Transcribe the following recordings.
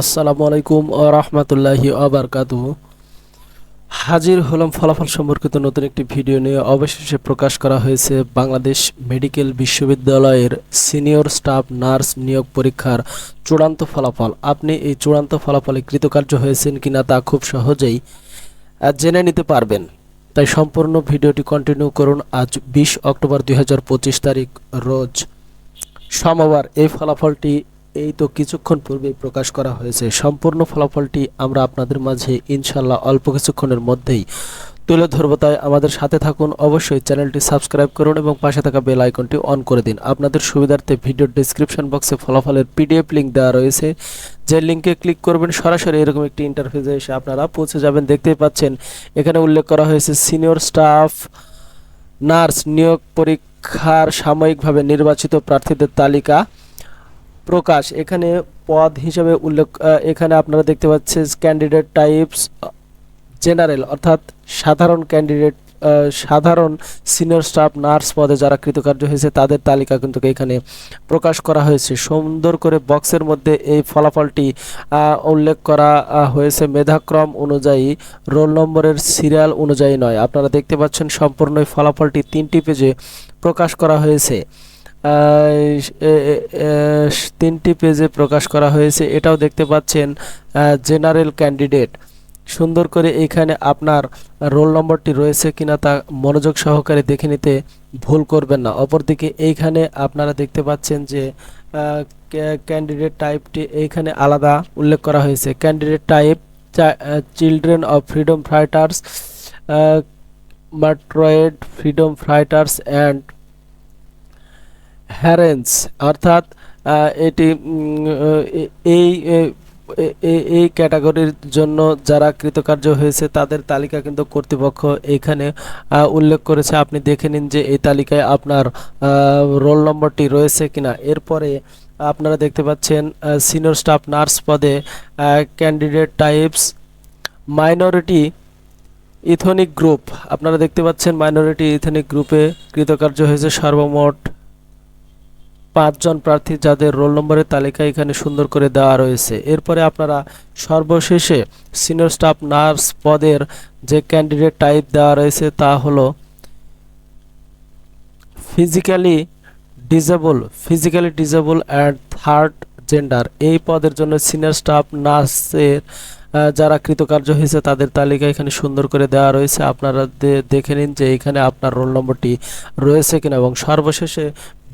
আসসালামু আলাইকুম ও রহমতুল্লাহি আবরকাতু হাজির হলাম ফলাফল সম্পর্কিত নতুন একটি ভিডিও নিয়ে। অবশেষে প্রকাশ করা হয়েছে বাংলাদেশ মেডিকেল বিশ্ববিদ্যালয়ের সিনিয়র স্টাফ নার্স নিয়োগ পরীক্ষার চূড়ান্ত ফলাফল। আপনি এই চূড়ান্ত ফলাফলে কৃতকার্য হয়েছেন কিনা তা খুব সহজেই জেনে নিতে পারবেন। তাই সম্পূর্ণ ভিডিওটি কন্টিনিউ করুন আজ বিশ অক্টোবর দুই হাজার পঁচিশ তারিখ রোজ। সোমবার এই ফলাফলটি এই তো কিছুক্ষণ পূর্বে প্রকাশ করা হয়েছে। সম্পূর্ণ ফলাফলটি আমরা আপনাদের মাঝে ইনশাল্লাহ অল্প কিছুক্ষণের মধ্যেই তুলে ধরবো। তাই আমাদের সাথে থাকুন। অবশ্যই চ্যানেলটি সাবস্ক্রাইব করুন এবং পাশে থাকা বেল আইকনটি অন করে দিন। আপনাদের সুবিধার্থে ভিডিও ডিসক্রিপশন বক্সে ফলাফলের পিডিএফ লিঙ্ক দেওয়া রয়েছে। যে লিঙ্কে ক্লিক করবেন, সরাসরি এরকম একটি ইন্টারফেসে এসে আপনারা পৌঁছে যাবেন। দেখতেই পাচ্ছেন, এখানে উল্লেখ করা হয়েছে, সিনিয়র স্টাফ, নার্স নিয়োগ পরীক্ষার সাময়িকভাবে নির্বাচিত প্রার্থীদের তালিকা। প্রকাশ। এখানে পদ হিসেবে উল্লেখ এখানে আপনারা দেখতে পাচ্ছেন ক্যান্ডিডেট টাইপস জেনারেল অর্থাৎ সাধারণ ক্যান্ডিডেট সাধারণ সিনিয়র স্টাফ নার্স পদে যারা কৃতকার্য হয়েছে, তাদের তালিকা কিন্তু এখানে প্রকাশ করা হয়েছে। সুন্দর করে বক্সের মধ্যে এই ফলাফলটি উল্লেখ করা হয়েছে। মেধাক্রম অনুযায়ী, রোল নম্বরের সিরিয়াল অনুযায়ী নয়। আপনারা দেখতে পাচ্ছেন সম্পূর্ণ ফলাফলটি তিনটি পেজে প্রকাশ করা হয়েছে। তিনটি পেজে প্রকাশ করা হয়েছে। এটাও দেখতে পাচ্ছেন জেনারেল ক্যান্ডিডেট সুন্দর করে এইখানে আপনার রোল নম্বরটি রয়েছে কিনা তা মনোযোগ সহকারে দেখে নিতে ভুল করবেন না। অপরদিকে এইখানে আপনারা দেখতে পাচ্ছেন যে ক্যান্ডিডেট টাইপটি এইখানে আলাদা উল্লেখ করা হয়েছে। Candidate type children of freedom fighters মাট্রয়েড freedom fighters and হ্যারেন্স অর্থাৎ এটি এই এই ক্যাটাগরির জন্য যারা কৃতকার্য হয়েছে, তাদের তালিকা কিন্তু কর্তৃপক্ষ এখানে উল্লেখ করেছে। আপনি দেখে নিন যে এই তালিকায় আপনার রোল নম্বরটি রয়েছে কিনা। এরপরে আপনারা দেখতে পাচ্ছেন সিনিয়র স্টাফ নার্স পদে candidate types, minority ethnic group. আপনারা দেখতে পাচ্ছেন, মাইনরিটি ইথনিক গ্রুপে কৃতকার্য হয়েছে সর্বমোট পাঁচজন প্রার্থী যাদের রোল নম্বরের তালিকা এখানে সুন্দর করে দেওয়া রয়েছে। এরপরে আপনারা সর্বশেষে সিনিয়র স্টাফ নার্স পদের যে ক্যান্ডিডেট টাইপ দেওয়া রয়েছে তা হলো physically disable physically disable and third gender. এই পদের জন্য সিনিয়র স্টাফ নার্সের যারা কৃতকার্য হয়েছে তাদের তালিকা এখানে সুন্দর করে দেওয়া রয়েছে। আপনারা দেখে নিন যে এখানে আপনার রোল নম্বরটি রয়েছে কিনা এবং সর্বশেষে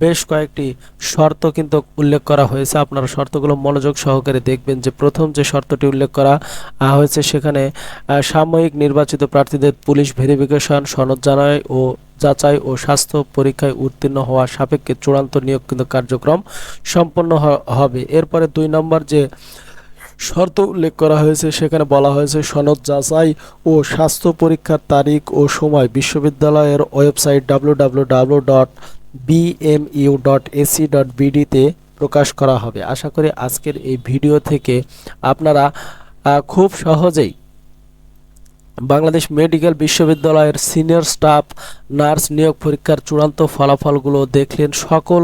বেশ কয়েকটি শর্ত কিন্তু উল্লেখ করা হয়েছে। আপনারা শর্তগুলো মনোযোগ সহকারে দেখবেন যে প্রথম যে শর্তটি উল্লেখ করা হয়েছে সেখানে সাময়িক নির্বাচিত প্রার্থীদের পুলিশ ভেরিফিকেশন, সনদ জানায় ও যাচাই ও স্বাস্থ্য পরীক্ষায় উত্তীর্ণ হওয়া সাপেক্ষে চূড়ান্ত নিয়োগ কিন্তু কার্যক্রম সম্পন্ন হবে। এরপরে দুই নম্বর যে শর্ত উল্লেখ করা হয়েছে, সেখানে বলা হয়েছে সনদ যাচাই ও স্বাস্থ্য পরীক্ষার তারিখ ও সময়। বিশ্ববিদ্যালয়ের website dot BMU dot AC dot প্রকাশ করা হবে। আশা করি আজকের এই ভিডিও থেকে আপনারা খুব সহজেই বাংলাদেশ মেডিকেল বিশ্ববিদ্যালয়ের সিনিয়র স্টাফ, নার্স নিয়োগ পরীক্ষার চূড়ান্ত ফলাফলগুলো দেখলেন সকল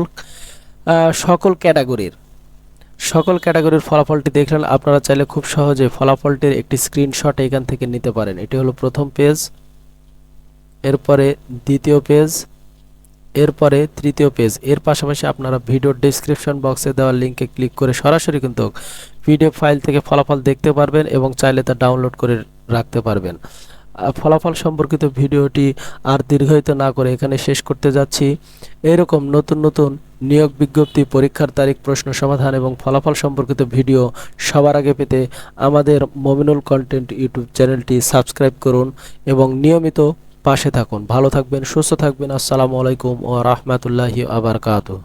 সকল ক্যাটাগরির। সকল ক্যাটাগরির ফলাফলটি দেখলেন, আপনারা চাইলে খুব সহজে ফলাফলটির একটি স্ক্রিনশট এখান থেকে নিতে পারেন। এটি হলো প্রথম পেজ, এরপরে দ্বিতীয় পেজ এরপরে তৃতীয় পেজ। এর পাশাপাশি আপনারা ভিডিওর ডেসক্রিপশন বক্সে দেওয়া লিঙ্কে ক্লিক করে সরাসরি কিন্তু পিডিএফ ফাইল থেকে ফলাফল দেখতে পারবেন এবং চাইলে তা ডাউনলোড করে রাখতে পারবেন। ফলাফল সম্পর্কিত ভিডিওটি আর দীর্ঘায়িত না করে এখানে শেষ করতে যাচ্ছি। এরকম নতুন নতুন নিয়োগ বিজ্ঞপ্তি, পরীক্ষার তারিখ, প্রশ্ন, সমাধান এবং ফলাফল সম্পর্কিত ভিডিও সবার আগে পেতে আমাদের মমিনুল কন্টেন্ট ইউটিউব চ্যানেলটি সাবস্ক্রাইব করুন এবং নিয়মিত পাশে থাকুন। ভালো থাকবেন সুস্থ থাকবেন। আসসালামু আলাইকুম ও রহমতুল্লাহি আবরকাতুহ